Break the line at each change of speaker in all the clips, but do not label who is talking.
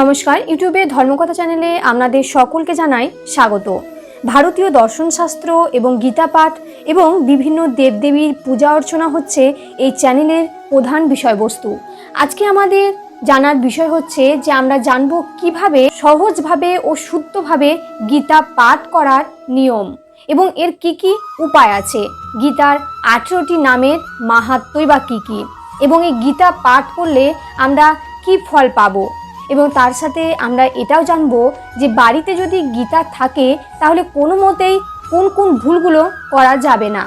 নমস্কার, ইউটিউবে ধর্মকথা চ্যানেলে আপনাদের সকলকে জানাই স্বাগত। ভারতীয় দর্শনশাস্ত্র এবং গীতা পাঠ এবং বিভিন্ন দেবদেবীর পূজা অর্চনা হচ্ছে এই চ্যানেলের প্রধান বিষয়বস্তু। আজকে আমাদের জানার বিষয় হচ্ছে যে আমরা জানব কীভাবে সহজভাবে ও শুদ্ধভাবে গীতা পাঠ করার নিয়ম এবং এর কি কি উপায় আছে, গীতার আঠেরোটি নামের মাহাত্মই বা কী কী এবং এই গীতা পাঠ করলে আমরা কি ফল পাবো। এবং তার সাথে আমরা এটাও জানব যে বাড়িতে যদি গীতা থাকে, তাহলে কোনো মতেই কোন কোন ভুলগুলো করা যাবে না।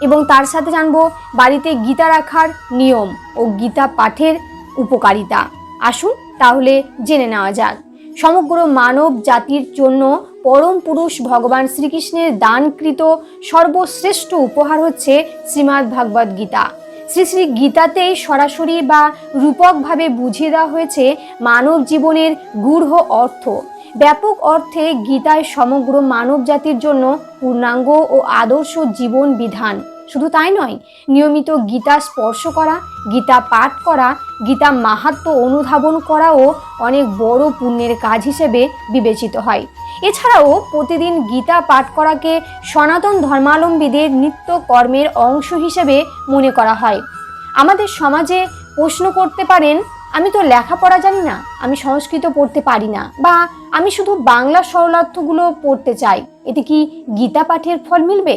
এবং তার সাথে জানব বাড়িতে গীতা রাখার নিয়ম ও গীতা পাঠের উপকারিতা। আসুন তাহলে জেনে নেওয়া যাক। সমগ্র মানব জাতির জন্য পরম পুরুষ ভগবান শ্রীকৃষ্ণের দানকৃত সর্বশ্রেষ্ঠ উপহার হচ্ছে শ্রীমদ্ ভাগবত গীতা। শ্রী শ্রী গীতাতেই সরাসরি বা রূপকভাবে বুঝিয়ে দেওয়া হয়েছে মানব জীবনের গূঢ় অর্থ। ব্যাপক অর্থে গীতায় সমগ্র মানব জাতির জন্য পূর্ণাঙ্গ ও আদর্শ জীবন বিধান। শুধু তাই নয়, নিয়মিত গীতা স্পর্শ করা, গীতা পাঠ করা, গীতা মাহাত্ম অনুধাবন করাও অনেক বড় পুণ্যের কাজ হিসেবে বিবেচিত হয়। এছাড়াও প্রতিদিন গীতা পাঠ করাকে সনাতন ধর্মাবলম্বীদের নিত্য কর্মের অংশ হিসেবে মনে করা হয়। আমাদের সমাজে প্রশ্ন করতে পারেন, আমি তো লেখাপড়া জানি না, আমি সংস্কৃত পড়তে পারি না বা, আমি শুধু বাংলা সরলার্থগুলো পড়তে চাই, এতে কি গীতা পাঠের ফল মিলবে?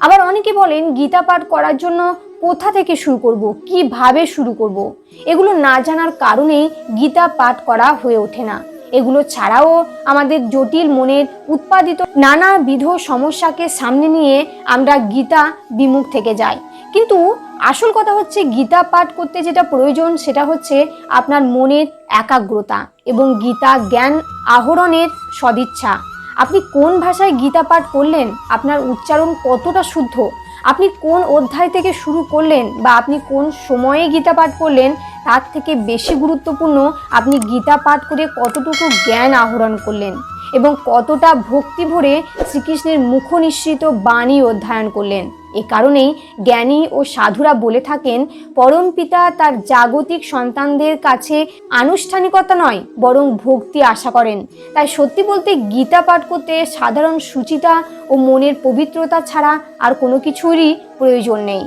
আবার অনেকে বলেন গীতা পাঠ করার জন্য কোথা থেকে শুরু করব? কীভাবে শুরু করব? এগুলো না জানার কারণেই গীতা পাঠ করা হয়ে ওঠে না। এগুলো ছাড়াও আমাদের জটিল মনের উৎপাদিত নানাবিধ সমস্যাকে সামনে নিয়ে আমরা গীতা বিমুখ থেকে যাই। কিন্তু আসল কথা হচ্ছে গীতা পাঠ করতে যেটা প্রয়োজন সেটা হচ্ছে আপনার মনের একাগ্রতা এবং গীতা জ্ঞান আহরণের সদিচ্ছা। আপনি কোন ভাষায় গীতা পাঠ করলেন? আপনার উচ্চারণ কতটা শুদ্ধ? আপনি কোন অধ্যায় থেকে শুরু করলেন বা আপনি কোন সময়ে গীতা পাঠ করলেন? তার থেকে বেশি গুরুত্বপূর্ণ, আপনি গীতা পাঠ করে কতটুকু জ্ঞান আহরণ করলেন? এবং কতটা ভক্তি ভরে শ্রীকৃষ্ণের মুখ নিঃসৃত বাণী অধ্যয়ন করলেন? এ কারণেই জ্ঞানী ও সাধুরা বলে থাকেন, পরম পিতা তার জাগতিক সন্তানদের কাছে আনুষ্ঠানিকতা নয়, বরং ভক্তি আশা করেন। তাই সত্যি বলতে গীতা পাঠ করতে সাধারণ সুচিতা ও মনের পবিত্রতা ছাড়া আর কোনো কিছুরই প্রয়োজন নেই।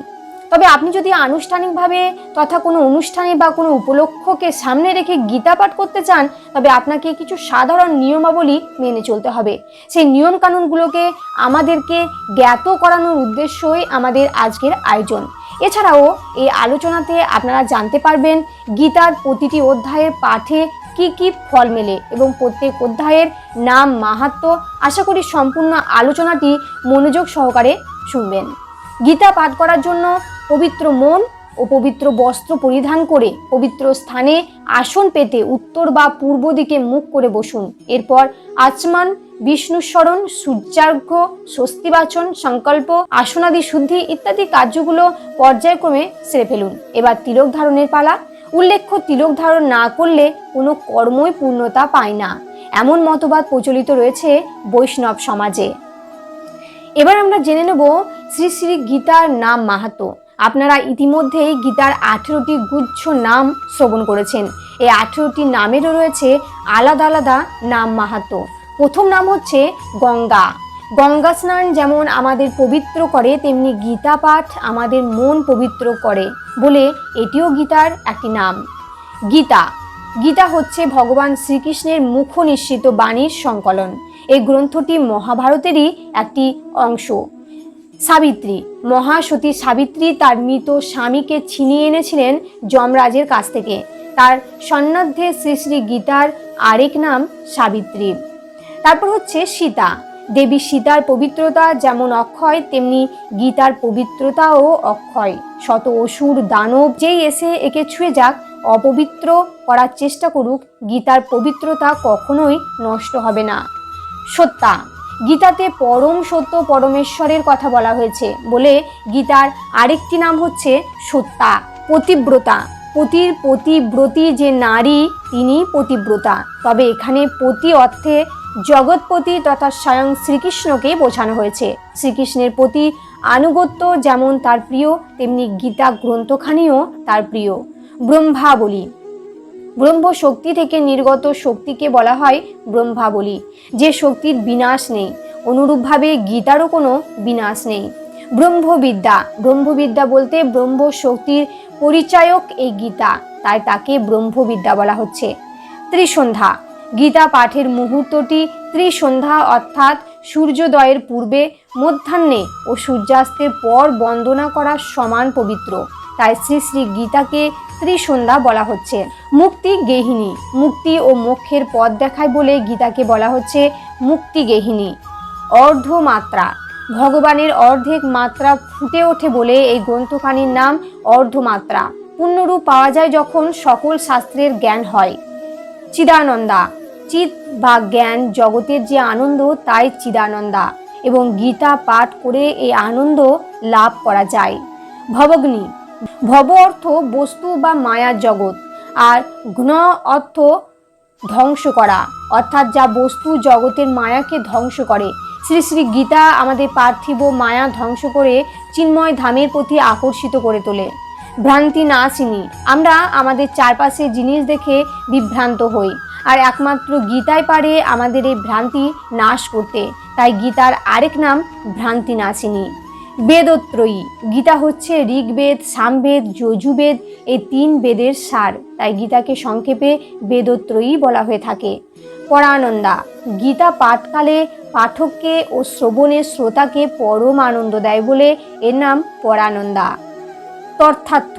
তবে আপনি যদি আনুষ্ঠানিকভাবে তথা কোনো অনুষ্ঠানে বা কোনো উপলক্ষকে সামনে রেখে গীতা পাঠ করতে চান, তবে আপনাকে কিছু সাধারণ নিয়মাবলী মেনে চলতে হবে। সেই নিয়ম কানুনগুলোকে আমাদেরকে জ্ঞাত করানোর উদ্দেশ্যই আমাদের আজকের আয়োজন। এছাড়াও এই আলোচনাতে আপনারা জানতে পারবেন গীতার প্রতিটি অধ্যায়ের পাঠে কি কি ফল মেলে এবং প্রত্যেক অধ্যায়ের নাম, মাহাত্ম আশা করি সম্পূর্ণ আলোচনাটি মনোযোগ সহকারে শুনবেন। গীতা পাঠ করার জন্য পবিত্র মন ও পবিত্র বস্ত্র পরিধান করে পবিত্র স্থানে আসন পেতে উত্তর বা পূর্ব দিকে মুখ করে বসুন। এরপর আচমান, বিষ্ণুস্মরণ, সূর্যার্ঘ্য, স্বস্তিবাচন, সংকল্প, আসনাদি শুদ্ধি ইত্যাদি কার্যগুলো পর্যায়ক্রমে সেরে ফেলুন। এবার তিলক ধারণের পালা। উল্লেখ্য, তিলক ধারণ না করলে কোনো কর্মই পূর্ণতা পায় না। এমন মতবাদ প্রচলিত রয়েছে বৈষ্ণব সমাজে। এবার আমরা জেনে নেব শ্রী শ্রী গীতার নাম মাহাতো। আপনারা ইতিমধ্যেই গীতার আঠেরোটি গুচ্ছ নাম শ্রবণ করেছেন। এই আঠেরোটি নামেরও রয়েছে আলাদা আলাদা নাম মাহাতো প্রথম নাম হচ্ছে গঙ্গা। গঙ্গা স্নান যেমন আমাদের পবিত্র করে, তেমনি গীতা পাঠ আমাদের মন পবিত্র করে বলে এটিও গীতার একটি নাম। গীতা। গীতা হচ্ছে ভগবান শ্রীকৃষ্ণের মুখ নিঃসৃত বাণীর সংকলন। এই গ্রন্থটি মহাভারতেরই একটি অংশ। সাবিত্রী। মহাসতী সাবিত্রী তার মৃত স্বামীকে ছিনিয়ে এনেছিলেন যমরাজের কাছ থেকে। তার সন্ন্যাধ্যে শ্রী শ্রী গীতার আরেক নাম সাবিত্রী। তারপর হচ্ছে সীতা। দেবী সীতার পবিত্রতা যেমন অক্ষয়, তেমনি গীতার পবিত্রতাও অক্ষয়। শত অসুর দানব যেই এসে একে ছুঁয়ে যাক, অপবিত্র করার চেষ্টা করুক, গীতার পবিত্রতা কখনোই নষ্ট হবে না। সত্তা। গীতাতে পরম সত্য, পরমেশ্বরের কথা বলা হয়েছে বলে গীতার আরেকটি নাম হচ্ছে সত্তা, পতিব্রতা। পতির পতিব্রতী যে নারী, তিনি পতিব্রতা। তবে এখানে পতি অর্থে জগৎপতি তথা স্বয়ং শ্রীকৃষ্ণকে বোঝানো হয়েছে। শ্রীকৃষ্ণের প্রতি আনুগত্য যেমন তার প্রিয়, তেমনি গীতা গ্রন্থখানিও তার প্রিয়। ব্রহ্মাবলী। ব্রহ্ম শক্তি থেকে নির্গত শক্তিকে বলা হয় ব্রহ্মাবলী। যে শক্তির বিনাশ নেই, অনুরূপভাবে গীতারও কোনো বিনাশ নেই। ব্রহ্মবিদ্যা ব্রহ্মবিদ্যা বলতে ব্রহ্ম শক্তির পরিচায়ক এই গীতা, তাই তাকে ব্রহ্মবিদ্যা বলা হচ্ছে। ত্রিসন্ধ্যা, গীতা পাঠের মুহূর্তটি ত্রিসন্ধ্যা অর্থাৎ সূর্যোদয়ের পূর্বে মধ্যাহ্নে ও সূর্যাস্তের পর বন্দনা করা সমান পবিত্র। তাই শ্রী শ্রী গীতাকে ত্রিসন্ধ্যা বলা হচ্ছে। মুক্তি গেহিনী, মুক্তি ও মোক্ষের পথ দেখায় বলে গীতাকে বলা হচ্ছে মুক্তি গেহিনী। অর্ধমাত্রা, ভগবানের অর্ধেক মাত্রা ফুটে ওঠে বলে এই গ্রন্থখানির নাম অর্ধমাত্রা। পূর্ণরূপ পাওয়া যায় যখন সকল শাস্ত্রের জ্ঞান হয়। চিদানন্দা চিত বা জ্ঞান জগতের যে আনন্দ, তাই চিদানন্দা এবং গীতা পাঠ করে এই আনন্দ লাভ করা যায়। ভবগ্নি ভব অর্থ বস্তু বা মায়ার জগৎ, আর ঘ্ন অর্থ ধ্বংস করা, অর্থাৎ যা বস্তু জগতের মায়াকে ধ্বংস করে। শ্রী শ্রী গীতা আমাদের পার্থিব মায়া ধ্বংস করে চিন্ময় ধামের প্রতি আকর্ষিত করে তোলে। ভ্রান্তি নাশিনী আমরা আমাদের চারপাশে জিনিস দেখে বিভ্রান্ত হই, আর একমাত্র গীতাই পারে আমাদের এই ভ্রান্তি নাশ করতে। তাই গীতার আরেক নাম ভ্রান্তি নাশিনী বেদত্রয়ী। গীতা হচ্ছে ঋগ্বেদ, সামবেদ, যজুবেদ, এই তিন বেদের সার। তাই গীতাকে সংক্ষেপে বেদত্রয়ী বলা হয়ে থাকে। পরানন্দা, গীতা পাঠকালে পাঠককে ও শ্রবণের শ্রোতাকে পরম আনন্দ দেয় বলে এর নাম পরানন্দা। তর্থার্থ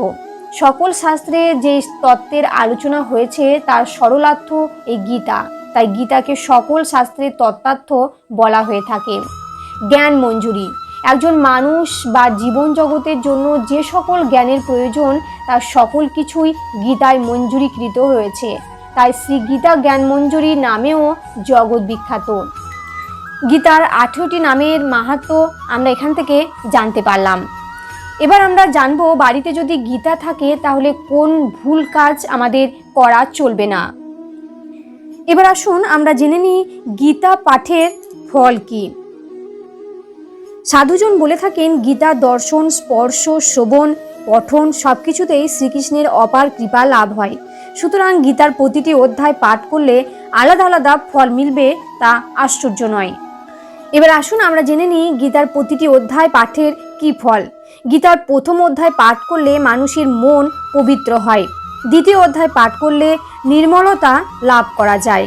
সকল শাস্ত্রে যে তত্ত্বের আলোচনা হয়েছে তার সরলার্থ এই গীতা। তাই গীতাকে সকল শাস্ত্রের তত্ত্বার্থ বলা হয়ে থাকে। জ্ঞান মঞ্জুরি একজন মানুষ বা জীবন জগতের জন্য যে সকল জ্ঞানের প্রয়োজন, তার সকল কিছুই গীতায় মঞ্জুরিকৃত হয়েছে। তাই শ্রী গীতা জ্ঞান মঞ্জুরি নামেও জগৎ বিখ্যাত। গীতার আঠেরোটি নামের মাহাত্ম আমরা এখান থেকে জানতে পারলাম। এবার আমরা জানব বাড়িতে যদি গীতা থাকে, তাহলে কোন ভুল কাজ আমাদের করা চলবে না। এবার আসুন আমরা জেনে নিই গীতা পাঠের ফল কি। সাধুজন বলে থাকেন, গীতা, দর্শন, স্পর্শ, শ্রবণ, পঠন সব কিছুতেই শ্রীকৃষ্ণের অপার কৃপা লাভ হয়। সুতরাং গীতার প্রতিটি অধ্যায় পাঠ করলে আলাদা আলাদা ফল মিলবে তা আশ্চর্য নয়। এবার আসুন আমরা জেনে নিই গীতার প্রতিটি অধ্যায় পাঠের কি ফল। গীতার প্রথম অধ্যায় পাঠ করলে মানুষের মন পবিত্র হয়। দ্বিতীয় অধ্যায় পাঠ করলে নির্মলতা লাভ করা যায়।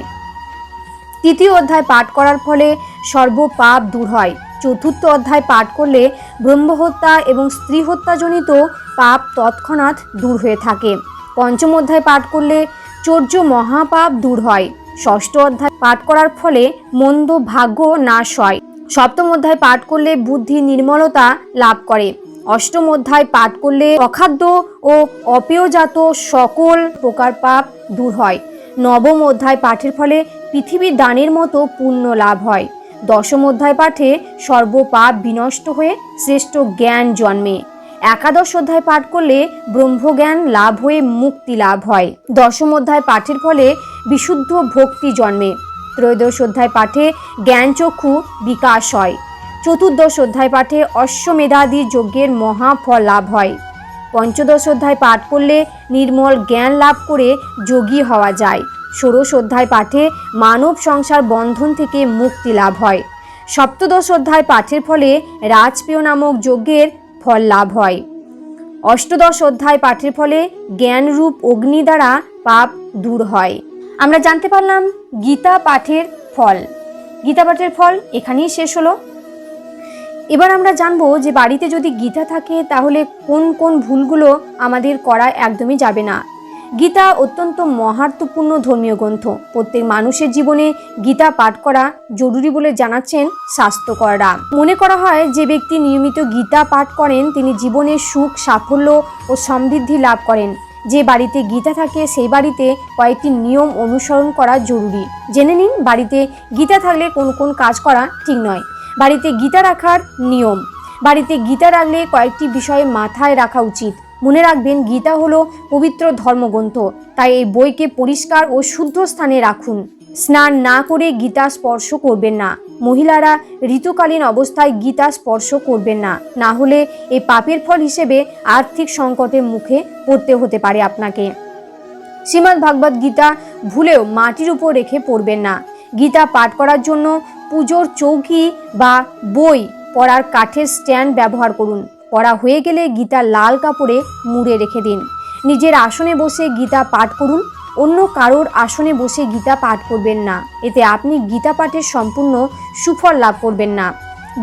তৃতীয় অধ্যায় পাঠ করার ফলে সর্বপাপ দূর হয়। চতুর্থ অধ্যায় পাঠ করলে ব্রহ্মহত্যা এবং স্ত্রী হত্যাজনিত পাপ তৎক্ষণাৎ দূর হয়ে থাকে। পঞ্চম অধ্যায় পাঠ করলে চৌর্য মহাপাপ দূর হয়। ষষ্ঠ অধ্যায় পাঠ করার ফলে মন্দ ভাগ্য নাশ হয়। সপ্তম অধ্যায় পাঠ করলে বুদ্ধি নির্মলতা লাভ করে। অষ্টম অধ্যায় পাঠ করলে অখাদ্য ও অপেয়জাত সকল প্রকার পাপ দূর হয়। নবম অধ্যায় পাঠের ফলে পৃথিবীর দানের মতো পুণ্য লাভ হয়। দশম অধ্যায় পাঠে সর্বপাপ বিনষ্ট হয়ে শ্রেষ্ঠ জ্ঞান জন্মে। একাদশ অধ্যায় পাঠ করলে ব্রহ্মজ্ঞান লাভ হয়ে মুক্তি লাভ হয়। দশম অধ্যায় পাঠের ফলে বিশুদ্ধ ভক্তি জন্মে। ত্রয়োদশ অধ্যায় পাঠে জ্ঞানচক্ষু বিকাশ হয়। চতুর্দশ অধ্যায় পাঠে অশ্বমেধাদি যজ্ঞের মহাফল লাভ হয়। পঞ্চদশ অধ্যায় পাঠ করলে নির্মল জ্ঞান লাভ করে যোগী হওয়া যায়। ষোড়শ অধ্যায় পাঠে মানব সংসার বন্ধন থেকে মুক্তি লাভ হয়। সপ্তদশ অধ্যায় পাঠের ফলে রাজপেয় নামক যজ্ঞের ফল লাভ হয়। অষ্টদশ অধ্যায় পাঠের ফলে জ্ঞানরূপ অগ্নি দ্বারা পাপ দূর হয়। আমরা জানতে পারলাম গীতা পাঠের ফল। গীতা পাঠের ফল এখানেই শেষ হলো। এবার আমরা জানব যে বাড়িতে যদি গীতা থাকে, তাহলে কোন কোন ভুলগুলো আমাদের করা একদমই যাবে না। গীতা অত্যন্ত মহার্থপূর্ণ ধর্মীয় গ্রন্থ। প্রত্যেক মানুষের জীবনে গীতা পাঠ করা জরুরি বলে জানাচ্ছেন স্বাস্থ্যকররা মনে করা হয় যে ব্যক্তি নিয়মিত গীতা পাঠ করেন, তিনি জীবনে সুখ, সাফল্য ও সমৃদ্ধি লাভ করেন। যে বাড়িতে গীতা থাকে, সেই বাড়িতে কয়েকটি নিয়ম অনুসরণ করা জরুরি। জেনে নিন, বাড়িতে গীতা থাকলে কোন কোন কাজ করা ঠিক নয়। বাড়িতে গীতা রাখার নিয়ম। বাড়িতে গীতা রাখলে কয়েকটি বিষয়ে মাথায় রাখা উচিত। মনে রাখবেন, গীতা হলো পবিত্র ধর্মগ্রন্থ। তাই এই বইকে পরিষ্কার ও শুদ্ধ স্থানে রাখুন। স্নান না করে গীতা স্পর্শ করবেন না। মহিলারা ঋতুকালীন অবস্থায় গীতা স্পর্শ করবেন না। না হলে এই পাপের ফল হিসেবে আর্থিক সংকটের মুখে পড়তে হতে পারে আপনাকে। শ্রীমদ্ ভাগবত গীতা ভুলেও মাটির উপর রেখে পড়বেন না। গীতা পাঠ করার জন্য পুজোর চৌকি বা বই পড়ার কাঠের স্ট্যান্ড ব্যবহার করুন। পড়া হয়ে গেলে গীতা লাল কাপড়ে মুড়ে রেখে দিন। নিজের আসনে বসে গীতা পাঠ করুন, অন্য কারোর আসনে বসে গীতা পাঠ করবেন না। এতে আপনি গীতা পাঠের সম্পূর্ণ সুফল লাভ করবেন না।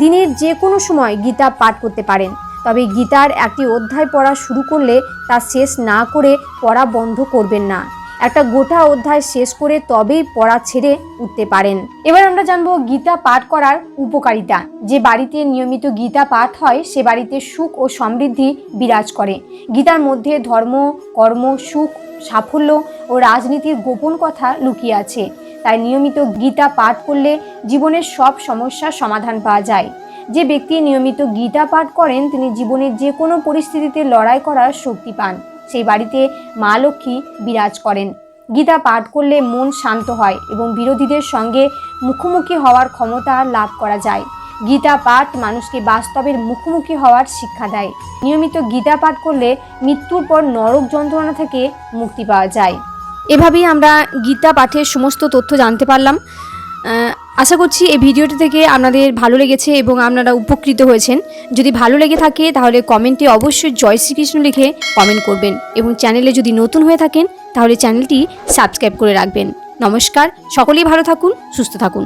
দিনের যে কোনো সময় গীতা পাঠ করতে পারেন, তবে গীতার একটি অধ্যায় পড়া শুরু করলে তা শেষ না করে পড়া বন্ধ করবেন না। একটা গোটা অধ্যায় শেষ করে তবেই পড়া ছেড়ে উঠতে পারেন। এবার আমরা জানব গীতা পাঠ করার উপকারিতা। যে বাড়িতে নিয়মিত গীতা পাঠ হয়, সে বাড়িতে সুখ ও সমৃদ্ধি বিরাজ করে। গীতার মধ্যে ধর্ম, কর্ম, সুখ, সাফল্য ও রাজনীতির গোপন কথা লুকিয়ে আছে। তাই নিয়মিত গীতা পাঠ করলে জীবনের সব সমস্যার সমাধান পাওয়া যায়। যে ব্যক্তি নিয়মিত গীতা পাঠ করেন, তিনি জীবনের যে কোনো পরিস্থিতিতে লড়াই করার শক্তি পান। সেই বাড়িতে মা লক্ষ্মী বিরাজ করেন। গীতা পাঠ করলে মন শান্ত হয় এবং বিরোধীদের সঙ্গে মুখোমুখি হওয়ার ক্ষমতা লাভ করা যায়। গীতা পাঠ মানুষকে বাস্তবের মুখোমুখি হওয়ার শিক্ষা দেয়। নিয়মিত গীতা পাঠ করলে মৃত্যুর পর নরক যন্ত্রণা থেকে মুক্তি পাওয়া যায়। এভাবেই আমরা গীতা পাঠের সমস্ত তথ্য জানতে পারলাম। আশা করছি এই ভিডিওটি থেকে আপনাদের ভালো লেগেছে এবং আপনারা উপকৃত হয়েছেন। যদি ভালো লেগে থাকে, তাহলে কমেন্টে অবশ্যই জয় শ্রীকৃষ্ণ লিখে কমেন্ট করবেন এবং চ্যানেলে যদি নতুন হয়ে থাকেন, তাহলে চ্যানেলটি সাবস্ক্রাইব করে রাখবেন। নমস্কার, সকলেই ভালো থাকুন, সুস্থ থাকুন।